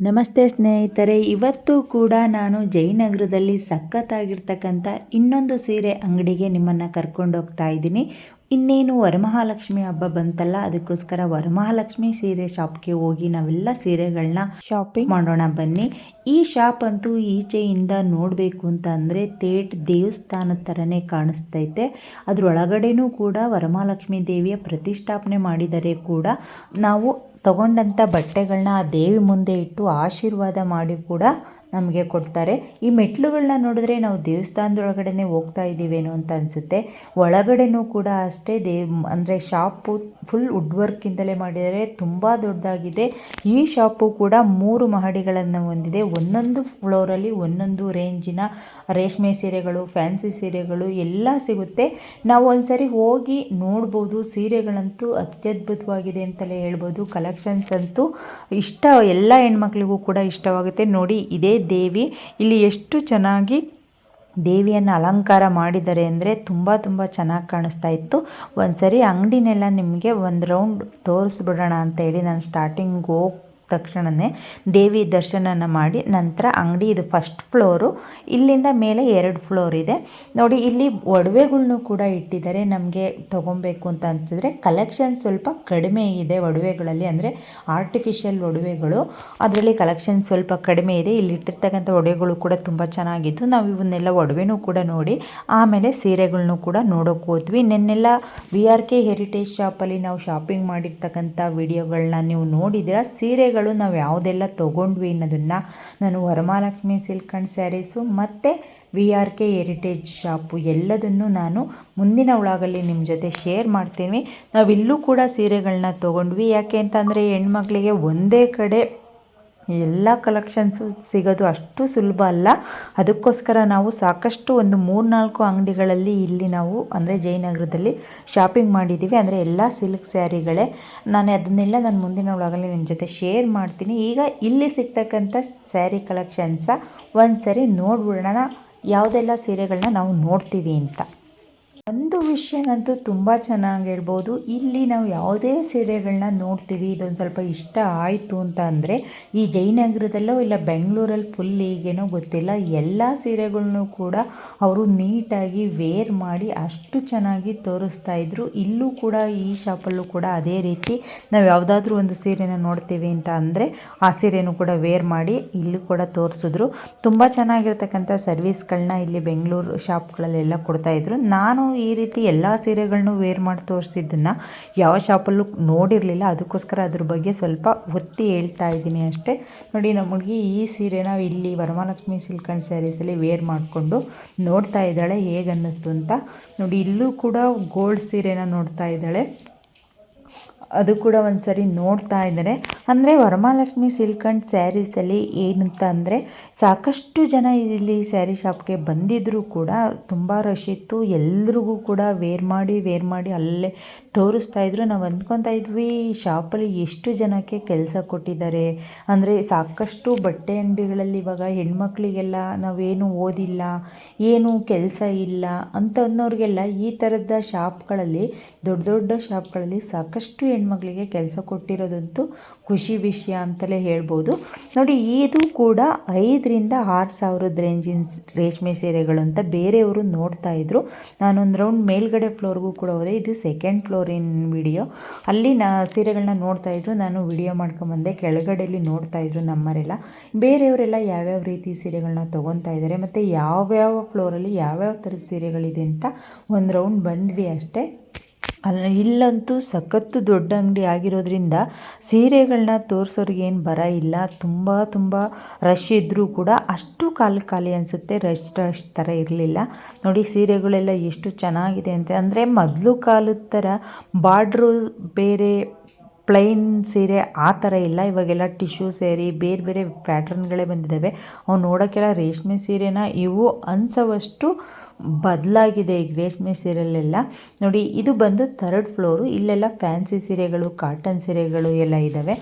ನಮಸ್ತೆ ಸ್ನೇಹಿತರೆ ಇವತ್ತು ಕೂಡ ನಾನು ಜಯನಗರದಲ್ಲಿ ಸಖತ್ತಾಗಿರ್ತಕ್ಕಂಥ ಇನ್ನೊಂದು ಸೀರೆ ಅಂಗಡಿಗೆ ನಿಮ್ಮನ್ನು ಕರ್ಕೊಂಡು ಹೋಗ್ತಾ ಇದ್ದೀನಿ. ಇನ್ನೇನು ವರಮಹಾಲಕ್ಷ್ಮಿ ಹಬ್ಬ ಬಂತಲ್ಲ ಅದಕ್ಕೋಸ್ಕರ ವರಮಹಾಲಕ್ಷ್ಮಿ ಸೀರೆ ಶಾಪ್ಗೆ ಹೋಗಿ ನಾವೆಲ್ಲ ಸೀರೆಗಳನ್ನ ಶಾಪಿಂಗ್ ಮಾಡೋಣ ಬನ್ನಿ. ಈ ಶಾಪ್ ಅಂತೂ ಈಚೆಯಿಂದ ನೋಡಬೇಕು ಅಂತ ಅಂದರೆ ತೇಟ್ ದೇವಸ್ಥಾನದ ಥರನೇ ಕಾಣಿಸ್ತೈತೆ. ಅದರೊಳಗಡೆನೂ ಕೂಡ ವರಮಹಾಲಕ್ಷ್ಮಿ ದೇವಿಯ ಪ್ರತಿಷ್ಠಾಪನೆ ಮಾಡಿದರೆ ಕೂಡ ನಾವು ತಗೊಂಡಂಥ ಬಟ್ಟೆಗಳನ್ನ ಆ ದೇವಿ ಮುಂದೆ ಇಟ್ಟು ಆಶೀರ್ವಾದ ಮಾಡಿ ಕೂಡ ನಮಗೆ ಕೊಡ್ತಾರೆ. ಈ ಮೆಟ್ಲುಗಳನ್ನ ನೋಡಿದ್ರೆ ನಾವು ದೇವಸ್ಥಾನದೊಳಗಡೆನೆ ಹೋಗ್ತಾ ಇದ್ದೀವೇನೋ ಅಂತ ಅನಿಸುತ್ತೆ. ಒಳಗಡೆನೂ ಕೂಡ ಅಷ್ಟೇ ದೇವ್, ಅಂದರೆ ಶಾಪು ಫುಲ್ ವುಡ್ ವರ್ಕಿಂದಲೇ ಮಾಡಿದರೆ ತುಂಬ ದೊಡ್ಡದಾಗಿದೆ. ಈ ಶಾಪು ಕೂಡ ಮೂರು ಮಹಡಿಗಳನ್ನು ಹೊಂದಿದೆ. ಒಂದೊಂದು ಫ್ಲೋರಲ್ಲಿ ಒಂದೊಂದು ರೇಂಜಿನ ರೇಷ್ಮೆ ಸೀರೆಗಳು ಫ್ಯಾನ್ಸಿ ಸೀರೆಗಳು ಎಲ್ಲ ಸಿಗುತ್ತೆ. ನಾವು ಒಂದ್ಸರಿ ಹೋಗಿ ನೋಡ್ಬೋದು. ಸೀರೆಗಳಂತೂ ಅತ್ಯದ್ಭುತವಾಗಿದೆ ಅಂತಲೇ ಹೇಳ್ಬೋದು. ಕಲೆಕ್ಷನ್ಸ್ ಅಂತೂ ಇಷ್ಟ, ಎಲ್ಲ ಹೆಣ್ಮಕ್ಳಿಗೂ ಕೂಡ ಇಷ್ಟವಾಗುತ್ತೆ. ನೋಡಿ, ಇದೇ ದೇವಿ, ಇಲ್ಲಿ ಎಷ್ಟು ಚೆನ್ನಾಗಿ ದೇವಿಯನ್ನು ಅಲಂಕಾರ ಮಾಡಿದ್ದಾರೆ ಅಂದರೆ ತುಂಬ ತುಂಬ ಚೆನ್ನಾಗಿ ಕಾಣಿಸ್ತಾ ಇತ್ತು. ಒಂದು ಸರಿ ಅಂಗಡಿನೆಲ್ಲ ನಿಮಗೆ ಒಂದು ರೌಂಡ್ ತೋರಿಸ್ಬಿಡೋಣ ಅಂತ ಹೇಳಿ ನಾನು ಸ್ಟಾರ್ಟಿಂಗ್ ಹೋಗಿ ತಕ್ಷಣವೇ ದೇವಿ ದರ್ಶನನ ಮಾಡಿ ನಂತರ ಅಂಗಡಿ ಇದು ಫಸ್ಟ್ ಫ್ಲೋರು ಇಲ್ಲಿಂದ ಮೇಲೆ ಎರಡು ಫ್ಲೋರ್ ಇದೆ. ನೋಡಿ, ಇಲ್ಲಿ ಒಡವೆಗಳ್ನು ಕೂಡ ಇಟ್ಟಿದ್ದಾರೆ. ನಮಗೆ ತೊಗೊಬೇಕು ಅಂತ ಅಂತಂದರೆ ಕಲೆಕ್ಷನ್ ಸ್ವಲ್ಪ ಕಡಿಮೆ ಇದೆ ಒಡವೆಗಳಲ್ಲಿ. ಅಂದರೆ ಆರ್ಟಿಫಿಷಿಯಲ್ ಒಡವೆಗಳು, ಅದರಲ್ಲಿ ಕಲೆಕ್ಷನ್ ಸ್ವಲ್ಪ ಕಡಿಮೆ ಇದೆ. ಇಲ್ಲಿ ಇಟ್ಟಿರ್ತಕ್ಕಂಥ ಒಡವೆಗಳು ಕೂಡ ತುಂಬ ಚೆನ್ನಾಗಿದ್ದು ನಾವು ಇವನ್ನೆಲ್ಲ ಒಡವೆನೂ ಕೂಡ ನೋಡಿ, ಆಮೇಲೆ ಸೀರೆಗಳನ್ನೂ ಕೂಡ ನೋಡೋಕೆ ಹೋದ್ವಿ. ನೆನ್ನೆಲ್ಲ ವಿ ಆರ್ ಕೆ ಹೆರಿಟೇಜ್ ಶಾಪಲ್ಲಿ ನಾವು ಶಾಪಿಂಗ್ ಮಾಡಿರ್ತಕ್ಕಂಥ ವಿಡಿಯೋಗಳನ್ನ ನೀವು ನೋಡಿದಿರ ಸೀರೆಗಳು ನಾವು ಯಾವುದೆಲ್ಲ ತೊಗೊಂಡ್ವಿ ಅನ್ನೋದನ್ನು ನಾನು ವರಮಹಾಲಕ್ಷ್ಮಿ ಸಿಲ್ಕ್ ಆ್ಯಂಡ್ ಸ್ಯಾರೀಸು ಮತ್ತು V R K heritage shop ಎಲ್ಲದನ್ನು ನಾನು ಮುಂದಿನ ಒಳಗಲ್ಲಿ ನಿಮ್ಮ ಜೊತೆ ಶೇರ್ ಮಾಡ್ತೀನಿ. ನಾವಿಲ್ಲೂ ಕೂಡ ಸೀರೆಗಳನ್ನ ತೊಗೊಂಡ್ವಿ. ಯಾಕೆ ಅಂತಂದರೆ ಹೆಣ್ಮಕ್ಳಿಗೆ ಒಂದೇ ಕಡೆ ಎಲ್ಲ ಕಲೆಕ್ಷನ್ಸು ಸಿಗೋದು ಅಷ್ಟು ಸುಲಭ ಅಲ್ಲ. ಅದಕ್ಕೋಸ್ಕರ ನಾವು ಸಾಕಷ್ಟು ಒಂದು ಮೂರ್ನಾಲ್ಕು ಅಂಗಡಿಗಳಲ್ಲಿ ಇಲ್ಲಿ ನಾವು ಅಂದರೆ ಜಯನಗರದಲ್ಲಿ ಶಾಪಿಂಗ್ ಮಾಡಿದ್ದೀವಿ ಅಂದರೆ ಎಲ್ಲ ಸಿಲ್ಕ್ ಸ್ಯಾರಿಗಳೇ. ನಾನು ಅದನ್ನೆಲ್ಲ ನಾನು ಮುಂದಿನ ಒಳಗಲ್ಲಿ ನಿಮ್ಮ ಜೊತೆ ಶೇರ್ ಮಾಡ್ತೀನಿ. ಈಗ ಇಲ್ಲಿ ಸಿಗ್ತಕ್ಕಂಥ ಸ್ಯಾರಿ ಕಲೆಕ್ಷನ್ಸ ಒಂದು ಸರಿ ನೋಡ್ಬಿಡೋಣ. ಯಾವುದೆಲ್ಲ ಸೀರೆಗಳನ್ನ ನಾವು ನೋಡ್ತೀವಿ ಅಂತ. ಒಂದು ವಿಷಯನಂತೂ ತುಂಬ ಚೆನ್ನಾಗಿ ಹೇಳ್ಬೋದು. ಇಲ್ಲಿ ನಾವು ಯಾವುದೇ ಸೀರೆಗಳನ್ನ ನೋಡ್ತೀವಿ, ಇದೊಂದು ಸ್ವಲ್ಪ ಇಷ್ಟ ಆಯಿತು ಅಂತ ಅಂದರೆ, ಈ ಜಯನಗರದಲ್ಲೋ ಇಲ್ಲ ಬೆಂಗಳೂರಲ್ಲಿ ಫುಲ್ ಈಗೇನೋ ಗೊತ್ತಿಲ್ಲ, ಎಲ್ಲ ಸೀರೆಗಳನ್ನು ಕೂಡ ಅವರು ನೀಟಾಗಿ ವೇರ್ ಮಾಡಿ ಅಷ್ಟು ಚೆನ್ನಾಗಿ ತೋರಿಸ್ತಾ ಇದ್ರು. ಇಲ್ಲೂ ಕೂಡ, ಈ ಶಾಪಲ್ಲೂ ಕೂಡ ಅದೇ ರೀತಿ ನಾವು ಯಾವುದಾದ್ರೂ ಒಂದು ಸೀರೆನ ನೋಡ್ತೀವಿ ಅಂತ ಅಂದರೆ, ಆ ಸೀರೆನೂ ಕೂಡ ವೇರ್ ಮಾಡಿ ಇಲ್ಲೂ ಕೂಡ ತೋರಿಸಿದ್ರು. ತುಂಬ ಚೆನ್ನಾಗಿರ್ತಕ್ಕಂಥ ಸರ್ವಿಸ್ಗಳನ್ನ ಇಲ್ಲಿ ಬೆಂಗಳೂರು ಶಾಪ್ಗಳಲ್ಲೆಲ್ಲ ಕೊಡ್ತಾಯಿದ್ರು ನಾನು ಈ ರೀತಿ ಎಲ್ಲ ಸೀರೆಗಳನ್ನು ವೇರ್ ಮಾಡಿ ತೋರಿಸಿದ್ದನ್ನು ಯಾವ ಶಾಪಲ್ಲೂ ನೋಡಿರಲಿಲ್ಲ. ಅದಕ್ಕೋಸ್ಕರ ಅದ್ರ ಬಗ್ಗೆ ಸ್ವಲ್ಪ ಒತ್ತಿ ಹೇಳ್ತಾ ಇದ್ದೀನಿ ಅಷ್ಟೇ. ನೋಡಿ ನಮ್ಮ ಹುಡುಗಿ ಈ ನಾವು ಇಲ್ಲಿ ವರಮಹಾಲಕ್ಷ್ಮಿ ಸಿಲ್ಕ್ ಆ್ಯಂಡ್ ಸ್ಯಾರೀಸಲ್ಲಿ ವೇರ್ ಮಾಡಿಕೊಂಡು ನೋಡ್ತಾ ಇದ್ದಾಳೆ, ಹೇಗೆ ಅನ್ನಿಸ್ತು ಅಂತ. ನೋಡಿ, ಇಲ್ಲೂ ಕೂಡ ಗೋಲ್ಡ್ ಸೀರೆನ ನೋಡ್ತಾ ಇದ್ದಾಳೆ. ಅದು ಕೂಡ ಒಂದು ಸರಿ ನೋಡ್ತಾ ಇದ್ದಾರೆ. ಅಂದರೆ ವರಮಹಾಲಕ್ಷ್ಮಿ ಸಿಲ್ಕ್ ಆ್ಯಂಡ್ ಸ್ಯಾರೀಸಲ್ಲಿ ಏನಂತ ಅಂದರೆ ಸಾಕಷ್ಟು ಜನ ಇಲ್ಲಿ ಸ್ಯಾರಿ ಶಾಪ್ಗೆ ಬಂದಿದ್ದರೂ ಕೂಡ ತುಂಬ ರಶ್ ಇತ್ತು. ಎಲ್ರಿಗೂ ಕೂಡ ವೇರ್ ಮಾಡಿ ವೇರ್ ಮಾಡಿ ಅಲ್ಲೇ ತೋರಿಸ್ತಾ ಇದ್ರು, ನಾವು ಅಂದ್ಕೊತಾ ಇದ್ವಿ, ಶಾಪಲ್ಲಿ ಎಷ್ಟು ಜನಕ್ಕೆ ಕೆಲಸ ಕೊಟ್ಟಿದ್ದಾರೆ? ಅಂದರೆ ಸಾಕಷ್ಟು ಬಟ್ಟೆ ಅಂಗಡಿಗಳಲ್ಲಿ ಇವಾಗ ಹೆಣ್ಮಕ್ಳಿಗೆಲ್ಲ ನಾವೇನು ಓದಿಲ್ಲ, ಏನು ಕೆಲಸ ಇಲ್ಲ ಅಂತ ಅನ್ನೋರಿಗೆಲ್ಲ ಈ ಥರದ ಶಾಪ್ಗಳಲ್ಲಿ, ದೊಡ್ಡ ದೊಡ್ಡ ಶಾಪ್ಗಳಲ್ಲಿ ಸಾಕಷ್ಟು ಹೆಣ್ಮಕ್ಳಿಗೆ ಕೆಲಸ ಕೊಟ್ಟಿರೋದಂತೂ ಖುಷಿ ವಿಷಯ ಅಂತಲೇ ಹೇಳ್ಬೋದು. ನೋಡಿ, ಇದು ಕೂಡ ಐದರಿಂದ ಆರು ಸಾವಿರದ ರೇಂಜಿನ ರೇಷ್ಮೆ ಸೀರೆಗಳು ಅಂತ ಬೇರೆಯವರು ನೋಡ್ತಾ ಇದ್ರು. ನಾನೊಂದು ರೌಂಡ್ ಮೇಲ್ಗಡೆ ಫ್ಲೋರ್ಗೂ ಕೂಡ ಹೋದೆ, ಇದು ಸೆಕೆಂಡ್ ಫ್ಲೋರಿನ ವಿಡಿಯೋ. ಅಲ್ಲಿ ನಾ ಸೀರೆಗಳನ್ನ ನೋಡ್ತಾ ಇದ್ರು, ನಾನು ವಿಡಿಯೋ ಮಾಡ್ಕೊಂಬಂದೆ. ಕೆಳಗಡೆಯಲ್ಲಿ ನೋಡ್ತಾ ಇದ್ರು ನಮ್ಮರೆಲ್ಲ ಬೇರೆಯವರೆಲ್ಲ ಯಾವ್ಯಾವ ರೀತಿ ಸೀರೆಗಳನ್ನ ತೊಗೊತಾ ಇದ್ದಾರೆ ಮತ್ತು ಯಾವ್ಯಾವ ಫ್ಲೋರಲ್ಲಿ ಯಾವ್ಯಾವ ಥರದ ಸೀರೆಗಳಿದೆ ಅಂತ ಒಂದು ರೌಂಡ್ ಬಂದ್ವಿ ಅಷ್ಟೇ. ಅಲ್ಲ, ಇಲ್ಲಂತೂ ಸಖತ್ತು ದೊಡ್ಡ ಅಂಗಡಿ ಆಗಿರೋದ್ರಿಂದ ಸೀರೆಗಳನ್ನ ತೋರಿಸೋರಿಗೆ ಏನು ಬರ ಇಲ್ಲ. ತುಂಬ ತುಂಬ ರಶ್ ಇದ್ದರೂ ಕೂಡ ಅಷ್ಟು ಕಾಲ ಖಾಲಿ ಅನಿಸುತ್ತೆ. ರಶ್ ರಶ್ ಥರ ಇರಲಿಲ್ಲ. ನೋಡಿ, ಸೀರೆಗಳೆಲ್ಲ ಎಷ್ಟು ಚೆನ್ನಾಗಿದೆ ಅಂತ. ಅಂದರೆ ಮೊದಲು ಕಾಲದ ಥರ ಬಾರ್ಡ್ರು ಬೇರೆ ಪ್ಲೈನ್ ಸೀರೆ ಆ ಥರ ಇಲ್ಲ. ಇವಾಗೆಲ್ಲ ಟಿಶ್ಯೂ ಸೇರಿ ಬೇರೆ ಬೇರೆ ಪ್ಯಾಟ್ರನ್ಗಳೇ ಬಂದಿದ್ದಾವೆ. ಅವು ನೋಡೋಕ್ಕೆಲ್ಲ ರೇಷ್ಮೆ ಸೀರೆನ? ಇವು ಅನ್ಸೋವಷ್ಟು ಬದಲಾಗಿದೆ ಈಗ ರೇಷ್ಮೆ ಸೀರೆಲೆಲ್ಲ ನೋಡಿ, ಇದು ಬಂದು ಥರ್ಡ್ ಫ್ಲೋರು ಇಲ್ಲೆಲ್ಲ ಫ್ಯಾನ್ಸಿ ಸೀರೆಗಳು ಕಾಟನ್ ಸೀರೆಗಳು ಎಲ್ಲ ಇದ್ದಾವೆ.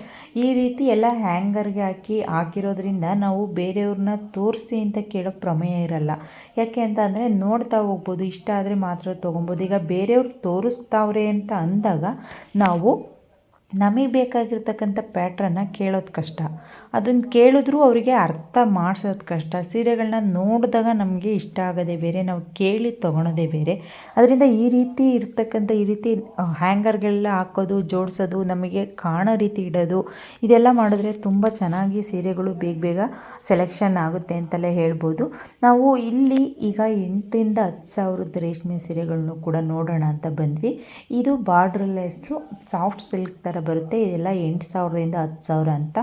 ಈ ರೀತಿ ಎಲ್ಲ ಹ್ಯಾಂಗರ್ಗೆ ಹಾಕಿ ಹಾಕಿರೋದ್ರಿಂದ ನಾವು ಬೇರೆಯವ್ರನ್ನ ತೋರಿಸಿ ಅಂತ ಕೇಳೋ ಪ್ರಮೇಯ ಇರಲ್ಲ. ಯಾಕೆ ಅಂತ ಅಂದರೆ ನೋಡ್ತಾ ಹೋಗ್ಬೋದು, ಇಷ್ಟ ಆದರೆ ಮಾತ್ರ ತೊಗೊಬೋದು. ಈಗ ಬೇರೆಯವ್ರು ತೋರಿಸ್ತಾವ್ರೆ ಅಂತ ಅಂದಾಗ ನಾವು ನಮಗೆ ಬೇಕಾಗಿರ್ತಕ್ಕಂಥ ಪ್ಯಾಟ್ರನ್ನ ಕೇಳೋದು ಕಷ್ಟ. ಅದನ್ನು ಕೇಳಿದ್ರೂ ಅವರಿಗೆ ಅರ್ಥ ಮಾಡಿಸೋದು ಕಷ್ಟ. ಸೀರೆಗಳನ್ನ ನೋಡಿದಾಗ ನಮಗೆ ಇಷ್ಟ ಆಗೋದೇ ಬೇರೆ, ನಾವು ಕೇಳಿ ತೊಗೊಳೋದೇ ಬೇರೆ. ಅದರಿಂದ ಈ ರೀತಿ ಇರ್ತಕ್ಕಂಥ, ಈ ರೀತಿ ಹ್ಯಾಂಗರ್ಗಳೆಲ್ಲ ಹಾಕೋದು, ಜೋಡಿಸೋದು, ನಮಗೆ ಕಾಣೋ ರೀತಿ ಇಡೋದು, ಇದೆಲ್ಲ ಮಾಡಿದ್ರೆ ತುಂಬ ಚೆನ್ನಾಗಿ ಸೀರೆಗಳು ಬೇಗ ಬೇಗ ಸೆಲೆಕ್ಷನ್ ಆಗುತ್ತೆ ಅಂತಲೇ ಹೇಳ್ಬೋದು. ನಾವು ಇಲ್ಲಿ ಈಗ ಎಂಟರಿಂದ ಹತ್ತು ಸಾವಿರದ ರೇಷ್ಮೆ ಸೀರೆಗಳನ್ನು ಕೂಡ ನೋಡೋಣ ಅಂತ ಬಂದ್ವಿ. ಇದು ಬಾರ್ಡ್ರ್ಲೆಸ್ಸು ಸಾಫ್ಟ್ ಸಿಲ್ಕ್ ಥರ ಬರುತ್ತೆ. ಇದೆಲ್ಲ ಎಂಟು ಸಾವಿರದಿಂದ ಹತ್ತು ಸಾವಿರ ಅಂತ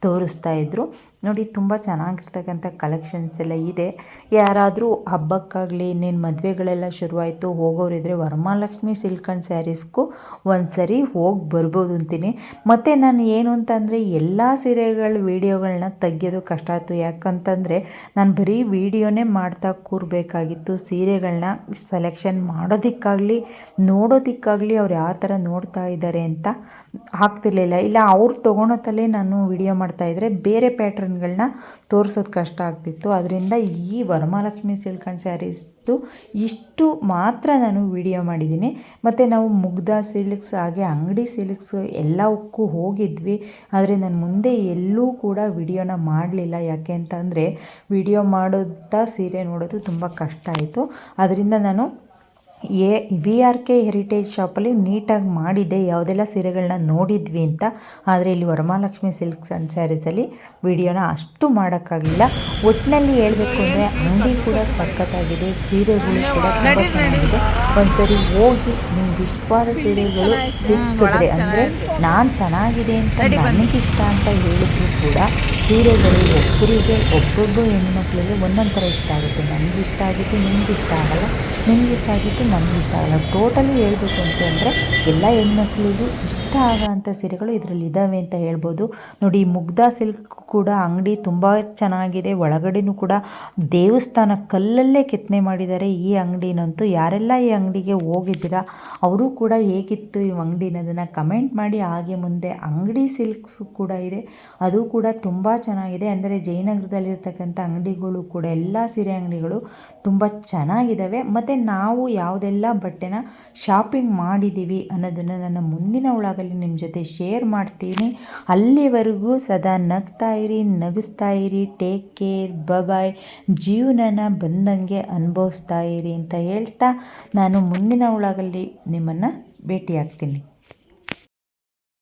ತೋರಿಸ್ತಾ ಇದ್ರು. ನೋಡಿ, ತುಂಬ ಚೆನ್ನಾಗಿರ್ತಕ್ಕಂಥ ಕಲೆಕ್ಷನ್ಸ್ ಎಲ್ಲ ಇದೆ. ಯಾರಾದರೂ ಹಬ್ಬಕ್ಕಾಗಲಿ, ಇನ್ನೇನು ಮದುವೆಗಳೆಲ್ಲ ಶುರುವಾಯಿತು, ಹೋಗೋರಿದ್ರೆ ವರಮಹಾಲಕ್ಷ್ಮಿ ಸಿಲ್ಕ್ ಆ್ಯಂಡ್ ಸ್ಯಾರೀಸ್ಗೂ ಒಂದು ಸರಿ ಹೋಗಿ ಬರ್ಬೋದು ಅಂತೀನಿ. ಮತ್ತು ನಾನು ಏನು ಅಂತಂದರೆ, ಎಲ್ಲ ಸೀರೆಗಳ ವೀಡಿಯೋಗಳನ್ನ ತೆಗೆಯೋದು ಕಷ್ಟ ಆಯಿತು. ಯಾಕಂತಂದರೆ, ನಾನು ಬರೀ ವೀಡಿಯೋನೇ ಮಾಡ್ತಾ ಕೂರಬೇಕಾಗಿತ್ತು. ಸೀರೆಗಳನ್ನ ಸೆಲೆಕ್ಷನ್ ಮಾಡೋದಕ್ಕಾಗಲಿ, ನೋಡೋದಕ್ಕಾಗಲಿ ಅವ್ರು ಯಾವ ಥರ ನೋಡ್ತಾ ಇದ್ದಾರೆ ಅಂತ ಆಗ್ತಿರ್ಲಿಲ್ಲ. ಇಲ್ಲ, ಅವ್ರು ತೊಗೊಳೋತಲ್ಲೇ ನಾನು ವಿಡಿಯೋ ಮಾಡ್ತಾಯಿದ್ರೆ ಬೇರೆ ಪ್ಯಾಟ್ರನ್ಗಳನ್ನ ತೋರಿಸೋದು ಕಷ್ಟ ಆಗ್ತಿತ್ತು. ಅದರಿಂದ ಈ ವರಮಹಾಲಕ್ಷ್ಮಿ ಸಿಲ್ಕ್ ಆ್ಯಂಡ್ ಸ್ಯಾರೀಸ್ದು ಇಷ್ಟು ಮಾತ್ರ ನಾನು ವಿಡಿಯೋ ಮಾಡಿದ್ದೀನಿ. ಮತ್ತು ನಾವು ಮುಗ್ಧ ಸಿಲ್ಕ್ಸ್, ಹಾಗೆ ಅಂಗಡಿ ಸಿಲ್ಕ್ಸ್ ಎಲ್ಲವಕ್ಕೂ ಹೋಗಿದ್ವಿ. ಆದರೆ ನಾನು ಮುಂದೆ ಎಲ್ಲೂ ಕೂಡ ವಿಡಿಯೋನ ಮಾಡಲಿಲ್ಲ. ಯಾಕೆ ಅಂತಂದರೆ ವಿಡಿಯೋ ಮಾಡೋದ ಸೀರೆ ನೋಡೋದು ತುಂಬ ಕಷ್ಟ ಆಯಿತು. ಅದರಿಂದ ನಾನು A V R K heritage ಶಾಪಲ್ಲಿ ನೀಟಾಗಿ ಮಾಡಿದ್ದೆ ಯಾವುದೆಲ್ಲ ಸೀರೆಗಳನ್ನ ನೋಡಿದ್ವಿ ಅಂತ. ಆದರೆ ಇಲ್ಲಿ ವರಮಹಾಲಕ್ಷ್ಮಿ ಸಿಲ್ಕ್ಸ್ ಆ್ಯಂಡ್ ಸ್ಯಾರೀಸಲ್ಲಿ ವಿಡಿಯೋನ ಅಷ್ಟು ಮಾಡೋಕ್ಕಾಗಲಿಲ್ಲ. ಒಟ್ಟಿನಲ್ಲಿ ಹೇಳಬೇಕು ಅಂದರೆ ಅಂಗಡಿ ಕೂಡ ಸಖತ್ತಾಗಿದೆ. ಸೀರೆಗಳು ಕೂಡ ತುಂಬ ಚೆನ್ನಾಗಿದೆ. ಒಂದ್ಸರಿ ಹೋಗಿ ನಿಮ್ಗೆ ಇಷ್ಟವಾದ ಸೀರೆಗಳು ಸಿಕ್ಕಿದ್ರೆ ಅಂದರೆ ನಾನು ಚೆನ್ನಾಗಿದೆ ಅಂತ ನನಗಿಷ್ಟ ಅಂತ ಹೇಳಿದ್ರು ಕೂಡ ಸೀರೆಗಳು ಒಬ್ಬರಿಗೆ, ಒಬ್ಬೊಬ್ಬರು ಹೆಣ್ಮಕ್ಳಿಗೆ ಒಂದೊಂದು ಥರ ಇಷ್ಟ ಆಗುತ್ತೆ. ನನಗೆ ಇಷ್ಟ ಆಗಿತ್ತು ನಿಮ್ಗೆ ಇಷ್ಟ ಆಗಲ್ಲ, ನಿಮ್ಗೆ ಇಷ್ಟ ಆಗಿತ್ತು ನಮ್ಗೆ ಇಷ್ಟ ಆಗಲ್ಲ. ಟೋಟಲಿ ಹೇಳ್ಬೇಕು ಅಂತಂದರೆ ಎಲ್ಲ ಹೆಣ್ಮಕ್ಳಿಗೂ ಇಷ್ಟ ಆಗೋಂಥ ಸೀರೆಗಳು ಇದರಲ್ಲಿ ಇದ್ದಾವೆ ಅಂತ ಹೇಳ್ಬೋದು. ನೋಡಿ, ಮುಗ್ಧ ಸಿಲ್ಕ್ ಕೂಡ ಅಂಗಡಿ ತುಂಬ ಚೆನ್ನಾಗಿದೆ. ಒಳಗಡೆನೂ ಕೂಡ ದೇವಸ್ಥಾನ ಕಲ್ಲಲ್ಲೇ ಕೆತ್ತನೆ ಮಾಡಿದ್ದಾರೆ ಈ ಅಂಗಡಿನಂತೂ. ಯಾರೆಲ್ಲ ಈ ಅಂಗಡಿಗೆ ಹೋಗಿದ್ದೀರಾ, ಅವರು ಕೂಡ ಹೇಗಿತ್ತು ಈ ಅಂಗಡಿನದನ್ನು ಕಮೆಂಟ್ ಮಾಡಿ. ಹಾಗೆ ಮುಂದೆ ಅಂಗಡಿ ಸಿಲ್ಕ್ಸ್ ಕೂಡ ಇದೆ. ಅದು ಕೂಡ ತುಂಬ ಚೆನ್ನಾಗಿದೆ. ಅಂದರೆ ಜಯನಗರದಲ್ಲಿರ್ತಕ್ಕಂಥ ಅಂಗಡಿಗಳು ಕೂಡ, ಎಲ್ಲ ಸೀರೆ ಅಂಗಡಿಗಳು ತುಂಬ ಚೆನ್ನಾಗಿದ್ದಾವೆ. ಮತ್ತು ನಾವು ಯಾವುದೆಲ್ಲ ಬಟ್ಟೆನ ಶಾಪಿಂಗ್ ಮಾಡಿದ್ದೀವಿ ಅನ್ನೋದನ್ನು ನನ್ನ ಮುಂದಿನ ಒಳಗಲ್ಲಿ ನಿಮ್ಮ ಜೊತೆ ಶೇರ್ ಮಾಡ್ತೀನಿ. ಅಲ್ಲಿವರೆಗೂ ಸದಾ ನಗ್ತಾ ಇರಿ, ನಗಿಸ್ತಾ ಇರಿ ಟೇಕ್ ಕೇರ್ ಬಬಾಯ್ ಜೀವನನ ಬಂದಂಗೆ ಅನುಭವಿಸ್ತಾ ಇರಿ ಅಂತ ಹೇಳ್ತಾ ನಾನು ಮುಂದಿನ ಒಳಗಲ್ಲಿ ನಿಮ್ಮನ್ನು ಭೇಟಿ ಆಗ್ತೀನಿ